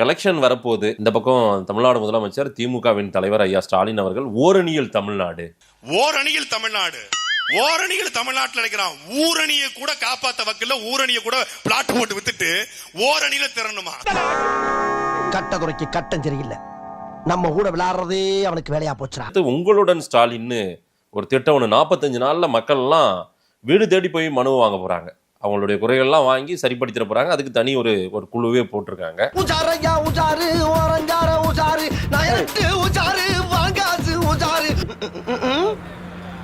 Election வரப்போகுது. இந்த பக்கம் தமிழ்நாடு முதலமைச்சர் திமுகவின் தலைவர் ஐயா ஸ்டாலின் அவர்கள் ஓரணியில் தமிழ்நாடு. ஓரணியில் தமிழ்நாடு. ஓரணியில் தமிழ்நாட்டுல இருக்கிறான் ஊரணியை கூட காப்பாத்த வக்கல்ல ஊரணியை கூட பிளாட் போட்டு வித்துட்டு ஓரணியில திறனுமா கட்ட குறைக்கு கட்டம் சரியில்லை. நம்ம கூட விளையாடுறதே அவனுக்கு வேலையா போச்சுடா. அடுத்து உங்களுடன் ஸ்டாலின்னு ஒரு திட்டம் ஒன்று நாற்பத்தஞ்சு நாள்ல மக்கள்லாம் வீடு தேடி போய் மனு வாங்க போறாங்க. அவங்களுடைய குறைகள்லாம் வாங்கி சரிப்படுத்திட போறாங்க. அதுக்கு தனி ஒரு ஒரு குழுவே போட்டிருக்காங்க.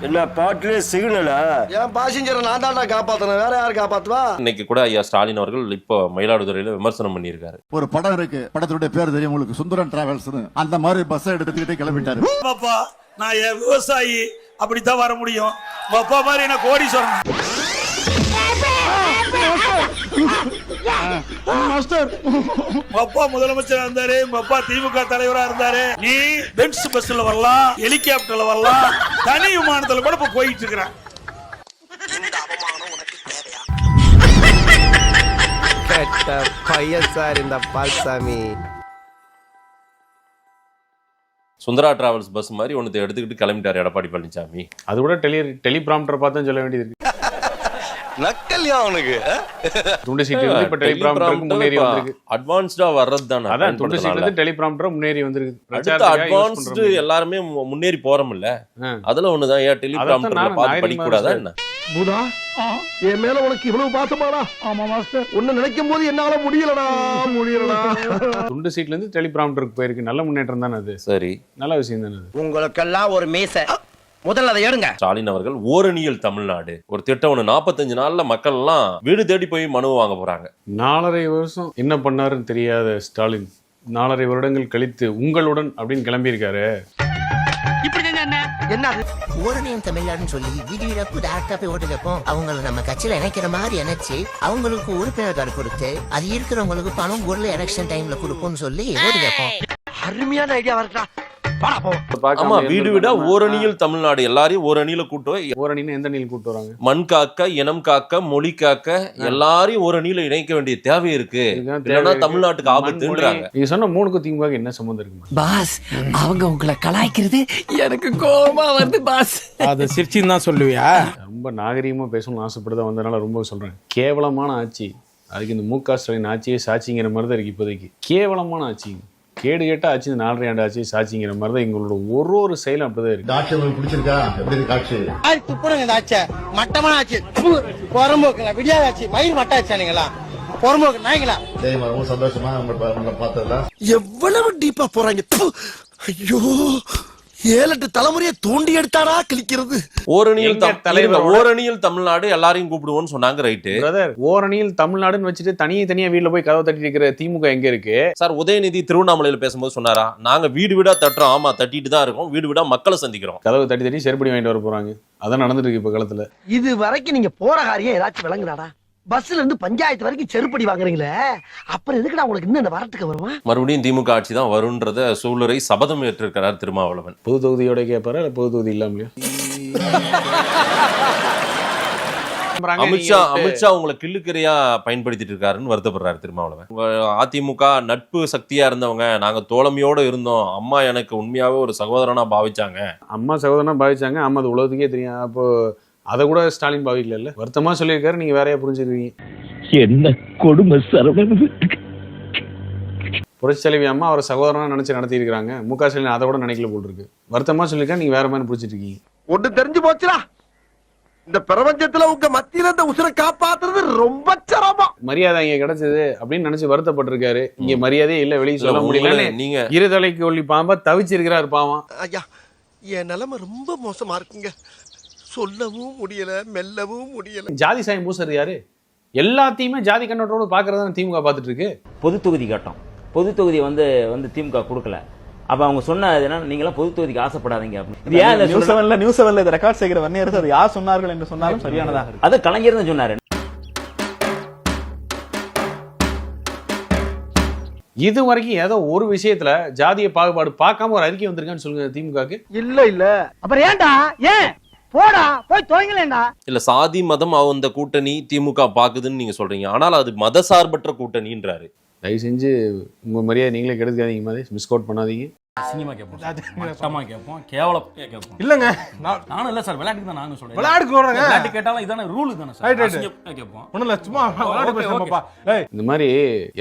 என்ன பாட்டிலே சிக்னலா? என் பாசஞ்சரை நான் தான்டா காப்பாத்தணும் வேற யார் காப்பாத்துவா? இன்னைக்கு கூட ஐயா ஸ்டாலின் அவர்கள் இப்போ மயிலாடுதுறையில விமர்சனம் பண்ணியிருக்காரு. ஒரு படம் இருக்கு. படத்துடைய பேர் தெரியும் உங்களுக்கு. சுந்தரன் டிராவல்ஸ் அந்த மாதிரி பஸ் எடுத்துக்கிட்டே கிளம்பிட்டாரு. பாப்பா நான் விவசாயி. அப்படித்தான் வர முடியும். அப்பா மாதிரி என்ன கோடீஸ்வரன். உங்க அப்பா முதலமைச்சரா இருந்தாரு உங்க அப்பா திமுக தலைவரா இருந்தாரு. நீ பென்ஸ் பஸ்ல வரலாம் ஹெலிகாப்டர்ல வரலாம் தனி விமானத்துல கூட இப்ப போயிட்டு இருக்கிறேன் கெட்ட பையன் சார் இந்த பால்சாமி. சுந்தரா டிராவல்ஸ் பஸ் மாதிரி ஒன்று எடுத்துக்கிட்டு கிளம்பிட்டார் எடப்பாடி பழனிசாமி அது கூட டெலி டெலிபிராம்டர் பார்த்து சொல்ல வேண்டியது இருக்கு. நக்கல்யா அவனுக்கு. துண்டு சீட்டு வந்து இப்ப டெலிபிராம்டருக்கு முன்னேறி வந்திருக்கு. அட்வான்ஸ்டா வர்றது தானே அதான் துண்டு சீட்ல இருந்து டெலிபிராம்டர் முன்னேறி வந்திருக்கு. அடுத்து அட்வான்ஸ்டு. எல்லாருமே முன்னேறி போறோம்ல. ஆ. அதுல ஒண்ணுதான். ஏன் பார்த்து நாயரி படிக்க கூடாதா என்ன? பூதா என் மேல உனக்கு இவ்வளவு பாசமாடா? ஆமா மாஸ்டர். உன்னை நினைக்கும் போது என்னால முடியலடா. முடியலடா. துண்டு சீட்ல இருந்து டெலிபிராம்டருக்கு போயிருக்கு. நல்ல முன்னேற்றம் தானே அது. சரி. நல்ல விஷயம் தானே அது. உங்களுக்கெல்லாம் ஒரு மீச. முதல்ல அதை எடுங்க. ஸ்டாலின் அவர்கள் ஓரணியில் தமிழ்நாடு. ஒரு திட்டம் ஒன்று நாற்பத்தஞ்சு நாள்ல மக்கள்லாம் வீடு தேடி போய் மனு வாங்க போறாங்க. நாலரை வருஷம் என்ன பண்ணாருன்னு தெரியாத ஸ்டாலின். நாலரை வருடங்கள் கழித்து உங்களுடன் அப்படின்னு கிளம்பியிருக்காரு. என்ன? ஓரணியம் தமிழ்நாடுன்னு சொல்லி வீடு வீடா டேரக்டா போய் ஓட்டு கேட்போம் அவங்கள நம்ம கட்சியில இணைக்கிற மாதிரி இணைச்சு அவங்களுக்கு உறுப்பினர் கார்டு கொடுத்து அது இருக்கிறவங்களுக்கு பணம் பொருள் எலெக்ஷன் டைம்ல கொடுப்போம்னு சொல்லி ஓட்டு கேட்போம் அருமையான ஐடியா வரட்டா ஆமா வீடு வீடா. ஓரணியில் தமிழ்நாடு. எல்லாரையும் ஓரணியில கூட்டு போய் ஓரணின்னு எந்த நீல் கூட்டு வராங்க? மண் காக்க இனம் காக்க மொழி காக்க எல்லாரையும் ஓரணியில இணைக்க வேண்டிய தேவை இருக்கு. இல்லைன்னா இருக்கு. தமிழ்நாட்டுக்கு ஆபத்துன்றாங்க நீங்க சொன்ன மூணுக்கு திமுக என்ன சம்மந்தம் இருக்குமா? பாஸ் அவங்க உங்களை கலாய்க்கிறது எனக்கு கோபமா வருது பாஸ். அதை சிரிச்சின்னு தான் சொல்லுவியா? ரொம்ப நாகரீகமா பேசணும்னு ஆசைப்படுதா வந்ததுனால ரொம்ப சொல்றேன். கேவலமான ஆட்சி. அதுக்கு இந்த மு க ஸ்டாலின் ஆட்சியே சாட்சிங்கிற மாதிரி தான் இருக்கு இப்போதைக்கு. கேவலமான ஆட்சி. கேடு கேட்ட ஆட்சி இந்த நாலரை ஆண்டு ஆட்சி சாட்சிங்கிற மாதிரி தான் எங்களோட ஒரு ஒரு செயலும் அப்படிதான் இருக்கு. ஆட்சி உங்களுக்கு பிடிச்சிருக்கா? எப்படி இருக்கு ஆட்சி துப்புடுங்க இந்த ஆச்ச மட்டமான ஆச்சு புறம்போக்குங்களா விடியாத ஆச்சு மயில் மட்ட ஆச்சானுங்களா புறம்போக்கு நாய்ங்களா? தெரியுமா ரொம்ப சந்தோஷமா உங்களை உங்களை பார்த்ததுல. எவ்வளவு டீப்பா போறாங்க. ஐயோ. ஏழு எட்டு தலைமுறையை தோண்டி எடுத்தாடா கிழிக்கிறது. ஓரணியில் இருங்க, ஓரணியில் தமிழ்நாடு எல்லாரையும் கூப்பிடுவோம்னு சொன்னாங்க ரைட்டு. பிரதர் ஓரணியில் தமிழ்நாடுன்னு வச்சுட்டு தனியே தனியா வீட்டுல போய் கதவை தட்டி இருக்கிற திமுக எங்க இருக்கு? சார் உதயநிதி திருவண்ணாமலையில பேசும்போது சொன்னாரா நாங்க வீடு வீடா தட்டுறோம் ஆமா தட்டிட்டு தான் இருக்கோம் வீடு வீடா மக்களை சந்திக்கிறோம். கதவை தட்டி தட்டி செருப்படி வாங்கிட்டு வர போறாங்க. அதான் நடந்துட்டு இருக்கு இப்ப காலத்துல. இது வரைக்கும் நீங்க போற காரியம் ஏதாச்சும் விளங்குதாடா? பஸ்ல இருந்து பஞ்சாயத்து வரைக்கும் செருப்படி வாங்குறீங்களே? அப்புறம் எதுக்குடா உங்களுக்கு இன்னும் இந்த வரட்டுக்கு வருமா? மறுபடியும் திமுக ஆட்சி தான் வரும்ன்றத சூளுரை சபதம் ஏற்றிருக்கிறார் திருமாவளவன். பொது தொகுதியோட கேட்பாரா இல்ல பொது தொகுதி இல்லாமலையா அமித்ஷா அமித்ஷா உங்களை கிள்ளுக்கிறையா பயன்படுத்திட்டு இருக்காருன்னு வருத்தப்படுறாரு திருமாவளவன். அதிமுக நட்பு சக்தியா இருந்தவங்க நாங்க தோழமையோட இருந்தோம். அம்மா எனக்கு உண்மையாவே ஒரு சகோதரனா பாவிச்சாங்க. அம்மா சகோதரனா பாவிச்சாங்க ஆமா அது உலகத்துக்கே தெரியும். அப்போ அதை கூட ஸ்டாலின் பாவிக்கல வருத்தமா சொல்லியிருக்காரு நீங்க வேறையா புரிஞ்சுருவீங்க என்ன கொடுமை சரவணன் புரட்சி தலைவி அம்மா அவரை சகோதரனா நினைச்சு நடத்தி இருக்காங்க மு க ஸ்டாலின் அதை கூட நினைக்கல போல் இருக்கு வருத்தமா சொல்லியிருக்கா நீங்க வேற மாதிரி புடிச்சிட்டு இருக்கீங்க ஒண்ணு தெரிஞ்சு போச்சுடா. இந்த பிரபஞ்சத்துல உங்க மத்தியில இந்த உசுரை காப்பாத்துறது ரொம்ப சிரமம். மரியாதை இங்க கிடைச்சது அப்படின்னு நினைச்சு வருத்தப்பட்டிருக்காரு. இங்க மரியாதையே இல்ல வெளியே சொல்ல முடியல நீங்க இருதலைக்கு ஒல்லி பாம்பா தவிச்சிருக்கிறாரு பாவம். ஐயா என் நிலைமை ரொம்ப மோசமா இருக்குங்க. சொல்லவும் முடியல மெல்லவும் முடியல. ஜாதி சாயம் பூசுறது யாரு? எல்லாத்தையுமே ஜாதி கண்ணோட்டோட பாக்குறதா திமுக பாத்துட்டு இருக்கு பொது தொகுதி கேட்டோம். பொது தொகுதி வந்து வந்து திமுக கொடுக்கல. அப்ப அவங்க சொன்ன என்ன நீங்களாம் பொது தொகுதிக்கு ஆசைப்படாதீங்க ஏன் நியூஸ்? செவன்ல நியூஸ் செவன்ல இதை ரெக்கார்ட் செய்கிற வன்னியரசு அது யார் சொன்னார்கள் என்று சொன்னாலும் சரியானதாக அது கலைஞர் தான் சொன்னாரு. இது வரைக்கும் ஏதோ ஒரு விஷயத்துல ஜாதிய பாகுபாடு பார்க்காம ஒரு அறிக்கை வந்திருக்கான்னு சொல்லுங்க திமுகக்கு. இல்ல இல்ல. அப்புறம் ஏன்டா? ஏன்? போடா போய் துவங்கலேண்டா. இல்ல சாதி மதம் அந்த கூட்டணி திமுக பாக்குதுன்னு நீங்க சொல்றீங்க. ஆனால் அது மத சார்பற்ற கூட்டணின்றாரு. தயவு செஞ்சு உங்கள் மரியாதை நீங்களே கெடுக்காதீங்க மாதிரி மிஸ் அவுட் பண்ணாதீங்க. சினிமா கேட்போம் மட்டமா கேட்போம் கேவலம் கேட்போம் இல்லங்க. நான் நானும் இல்ல சார் விளையாட்டுக்கு தான் நாங்க சொல்றேன். விளையாட்டுக்கு. விளையாட்டு கேட்டாலும் இதான ரூல் தானே சார். கேட்போம் ஒண்ணும் இல்ல சும்மா விளையாட்டு இந்த மாதிரி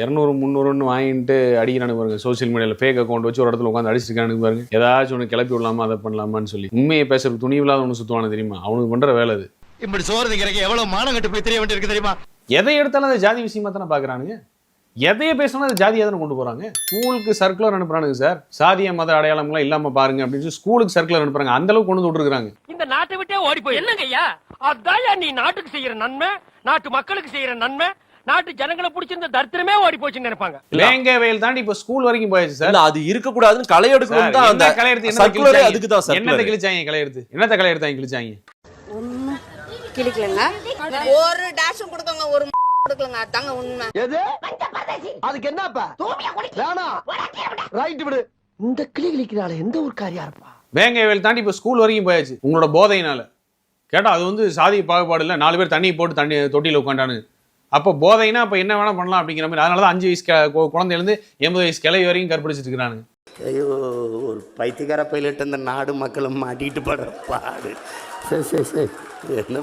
இரநூறு முந்நூறுன்னு வாங்கிட்டு அடிக்கிறானு பாருங்க சோஷியல் மீடியாவில் ஃபேக் அக்கௌண்ட் வச்சு ஒரு இடத்துல உட்காந்து அடிச்சிருக்கானு பாருங்க. ஏதாச்சும் ஒன்று கிளப்பி விடலாமா அதை பண்ணலாமான்னு சொல்லி. உண்மையை பேசுறதுக்கு துணி இல்லாத ஒன்று சுற்றுவானு தெரியுமா? அவனுக்கு பண்ற வேலை அது. இப்படி சோறு திங்கிறக்கு எவ்வளவு மானம் கட்டு போய் தெரிய வேண்டியிருக்கு தெரியுமா? எதை எடுத்தாலும் அதை ஜாதி விஷயமா தானே பார்க்குறானுங்க எதையே பேசினா அது ஜாதியாக தானே கொண்டு போறாங்க. ஸ்கூலுக்கு சர்க்குலர் அனுப்புறானுங்க சார் சாதிய மத அடையாளம்லாம் இல்லாம பாருங்க அப்படின்னு சொல்லி ஸ்கூலுக்கு சர்க்குலர் அனுப்புறாங்க. அந்த அளவுக்கு கொண்டு வந்து விட்டுருக்காங்க இந்த நாட்டை விட்டே ஓடி போய் என்னங்க ஐயா? அதான் நீ நாட்டுக்கு செய்யற நன்மை நாட்டு மக்களுக்கு செய்யற நன்மை நாட்டு ஜனங்களை பிடிச்சிருந்த தரித்திரமே ஓடி போச்சுன்னு நினைப்பாங்க. வேங்க வயல் தாண்டி இப்ப ஸ்கூல் வரைக்கும் போயாச்சு சார் இல்ல அது இருக்கக்கூடாதுன்னு களை எடுக்கணும் சார், தான் என்ன அந்த களை எடுத்து என்னத்தை சர்க்குலரே கிழிச்சாங்க? அதுக்கு தான் என்னத்தை சர்க்குலர் கிழிச்சாங்க களை எடுத்து? என்னத்தை களை எடுத்தாங்க கிழிச்சாங்க? கிளிக்கலங்க ஒரு டேஷும் கொடுக்கங்க ஒரு கொடுக்கலங்க. அதாங்க உண்மை. எது? அதுக்கு என்னப்பா வேணாம் ரைட் விடு. இந்த கிளி கிளிக்கிறாள் எந்த ஒரு காரியா இருப்பா? வேங்க வயல் தாண்டி இப்ப ஸ்கூல் வரைக்கும் போயாச்சு. உங்களோட போதையினால. கேட்டா அது வந்து சாதி பாகுபாடு இல்ல. நாலு பேர் தண்ணி போட்டு தண்ணி தொட்டியில உட்காண்டானு அப்போ போதைனா அப்ப என்ன வேணா பண்ணலாம் அப்படிங்கிற மாதிரி. அதனால தான் அஞ்சு வயசு குழந்தையிலேருந்து எண்பது வயசு கிளவி வரைக்கும் கற்பழிச்சிட்டு இருக்கிறானுங்க. ஐயோ ஒரு பைத்தியக்கார பைலட் இந்த நாடு மக்களும் மாட்டிட்டு படுற பாடு. சரி சரி சரி என்ன?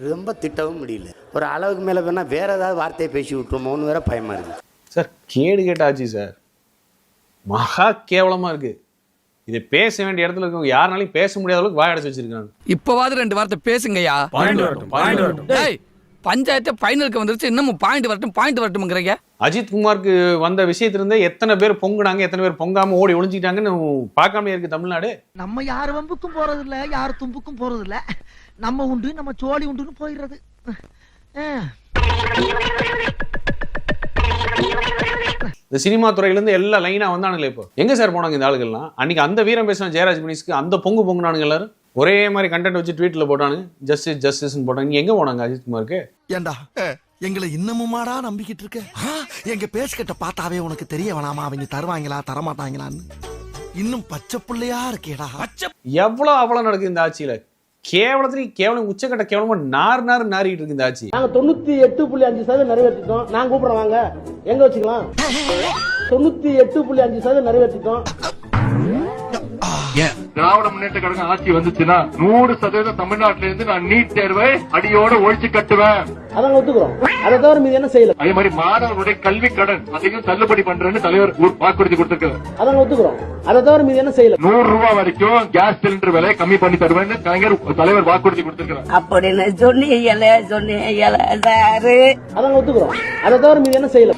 ரொம்ப திட்டவும் முடியல. ஒரு அளவுக்கு மேலே வேணா வேற ஏதாவது வார்த்தையை பேசி விட்டுருமோன்னு வேற பயமா இருக்கு. சார் கேடு கேட்டாச்சு சார். மகா கேவலமா இருக்கு. இதை பேச வேண்டிய இடத்துல இருக்கவங்க யாருனாலையும் பேச முடியாத அளவுக்கு வாய் அடைச்சு வச்சிருக்காங்க. இப்பவாது ரெண்டு வார்த்தை பேசுங்கய்யா. பாயிண்ட் வரட்டும் பாயிண்ட் வரட்டும். டேய் பஞ்சாயத்து ஃபைனலுக்கு வந்துருச்சு. இன்னமும் பாயிண்ட் வரட்டும் பாயிண்ட் வரட்டும்ங்கிறீங்க. அஜித் குமாருக்கு வந்த விஷயத்திலிருந்தே எத்தனை பேர் பொங்குனாங்க எத்தனை பேர் பொங்காம ஓடி ஒளிஞ்சிட்டாங்கன்னு பார்க்காம இருக்கு தமிழ்நாடு. நம்ம யார் வம்புக்கும் போறது இல்ல யார் தும்புக்கும் போறது இல்ல நம்ம உண்டு நம்ம சோழி உண்டுன்னு போயிடுறது. இந்த சினிமா துறையிலேருந்து எல்லா லைனா வந்தானுங்களே இப்போ. எங்க சார் போனாங்க இந்த ஆளுகள்லாம்? அன்னைக்கு அந்த வீரம் பேசின ஜெயராஜ் மினிஸ்க்கு அந்த பொங்கு பொங்குனானுங்க எல்லாரும்? ஒரே மாதிரி கண்டென்ட் வச்சு ட்வீட்ல போட்டானுங்க. ஜஸ்டிஸ் ஜஸ்டிஸ்னு போட்டாங்க. நீங்க எங்க போனாங்க அஜித் குமாருக்கு? ஏண்டா? எங்களை இன்னமுமாடா நம்பிக்கிட்டு இருக்க? எங்க பேசுகிட்ட பார்த்தாவே உனக்கு தெரிய வேணாமா? அவங்க தருவாங்களா தரமாட்டாங்களான்னு. இன்னும் பச்சை புள்ளையா இருக்கேடா. எவ்வளவு அவ்வளவு நடக்குது இந்த ஆட்சியில? கேவலத்துலயும் கேவலம் உச்சக்கட்ட கேவலமா நார் நார் நாரிட்டு இருக்கு இந்த ஆட்சி. நாங்க தொண்ணூத்தி எட்டு புள்ளி அஞ்சு சதவீதம் நிறைவேற்றிட்டோம். நான் கூப்பிடுறேன் வாங்க. எங்க வச்சுக்கலாம்? தொண்ணூத்தி எட்டு புள்ளி அஞ்சு சதவீதம் நிறைவேற்றிட்டோம். திராவிட முன்னேற்ற கழகம் ஆட்சி வந்துச்சுன்னா நூறு சதவீதம் தமிழ்நாட்டில இருந்து நான் நீட் தேர்வை அடியோட ஒழிச்சு கட்டுவேன். அதாங்க ஒத்துக்கிறோம். அதை தவிர மீது என்ன செய்யல. அதே மாதிரி மாணவர்களுடைய கல்வி கடன் அதையும் தள்ளுபடி பண்றேன்னு தலைவர் வாக்குறுதி கொடுத்திருக்காரு. அதாங்க ஒத்துக்கிறோம். அதை தவிர மீது என்ன செய்யல. நூறு ரூபாய் வரைக்கும் கேஸ் சிலிண்டர் விலை கம்மி பண்ணி தருவேன்னு கலைஞர் தலைவர் வாக்குறுதி கொடுத்திருக்காரு அப்படின்னு சொன்னீங்கல சொன்னீங்கல சாரு. அதாங்க ஒத்துக்கிறோம். அதை தவிர மீது என்ன செய்யல.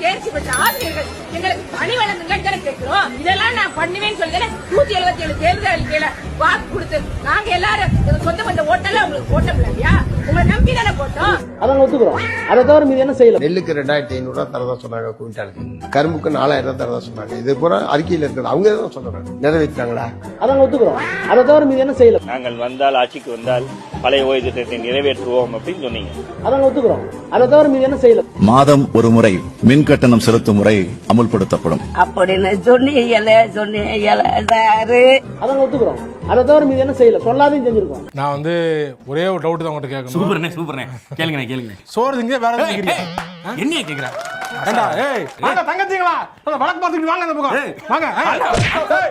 எங்களுக்கு பணி வழங்குங்க கேட்கிறோம். இதெல்லாம் நான் பண்ணுவேன்னு சொல்லி நூத்தி எழுபத்தி ஏழு தேர்தல் வாக்கு கொடுத்து நாங்க எல்லாரும் சொந்த பந்த ஓட்டல உங்களுக்கு போட்டோம் இல்லையா? உங்களை நம்பி தானே போட்டோம்? அதாங்க ஒத்துக்கிறோம். அதை தவிர மீது என்ன செய்யல நெல்லுக்கு ரெண்டாயிரத்தி ஐநூறு ரூபா தரதா சொன்னாங்க குவிண்டாலுக்கு. கரும்புக்கு நாலாயிரம் ரூபாய் தரதா சொன்னாங்க. இது பூரா அறிக்கையில் இருக்கிறது அவங்க தான் சொல்றாங்க. நிறைவேற்றாங்களா அதாங்க ஒத்துக்கிறோம். அதை தவிர மீது என்ன செய்யல நாங்கள் வந்தால் ஆட்சிக்கு வந்தால் பழைய ஓய்வு திட்டத்தை நிறைவேற்றுவோம் அப்படின்னு சொன்னீங்க. அதாங்க ஒத்துக்கிறோம். அதை தவிர மீது என்ன செய்யல மாதம் ஒரு முறை மின் கட்டணம் செலுத்தும் முறை அமுல்படுத்தப்படும். அப்படின்னு சொன்னீங்கல சாரு அதாங்க ஒத்துக்கிறோம். அதை தவிர மீது என்ன செய்யல சொல்லாதையும் செஞ்சிருக்கோம். நான் வந்து ஒரே ஒரு டவுட் தான் கேட்கணும். சூப்பர்ண்ணே சூப்பர்ண்ணே. கேளுங்கண்ணே கேளுங்க சோறு திங்க வேற எதுவும் கேக்குறீங்க? என்னைய கேக்குறா? ஏண்டா, ஏய் வாங்க தங்கச்சிங்களா? அந்த வழக்கு பார்த்துட்டு வாங்க அந்த பக்கம். வாங்க ஏய்.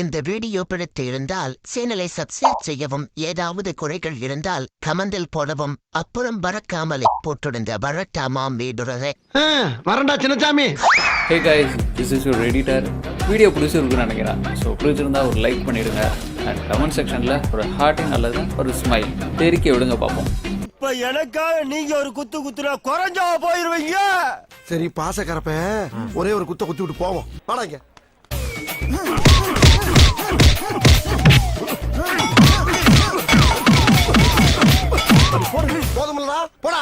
இந்த வீடியோ பிடித்து இருந்தால் சேனலை சப்ஸ்கிரைப் செய்யவும் ஏதாவது குறைகள் இருந்தால் கமெண்டில் போடவும் அப்புறம் பறக்காமலே போட்டிருந்த வரட்டாமாம் வீடுறதை வரண்டா Chinnasamy hey guys this is your editor video பிடிச்சிருக்குன்னு நினைக்கிறேன். ஸோ பிடிச்சிருந்தா ஒரு லைக் பண்ணிடுங்க. அண்ட் கமெண்ட் செக்ஷனில் ஒரு ஹார்ட்டிங் அல்லது ஒரு ஸ்மைல் தெரிக்க விடுங்க பார்ப்போம். இப்ப எனக்காக நீங்க ஒரு குத்து குத்துனா குறைஞ்சா போயிருவீங்க. சரி பாச கரப்ப. ஒரே ஒரு குத்த குத்தி விட்டு போவோம். வாடாங்க போதுமில்லடா போடா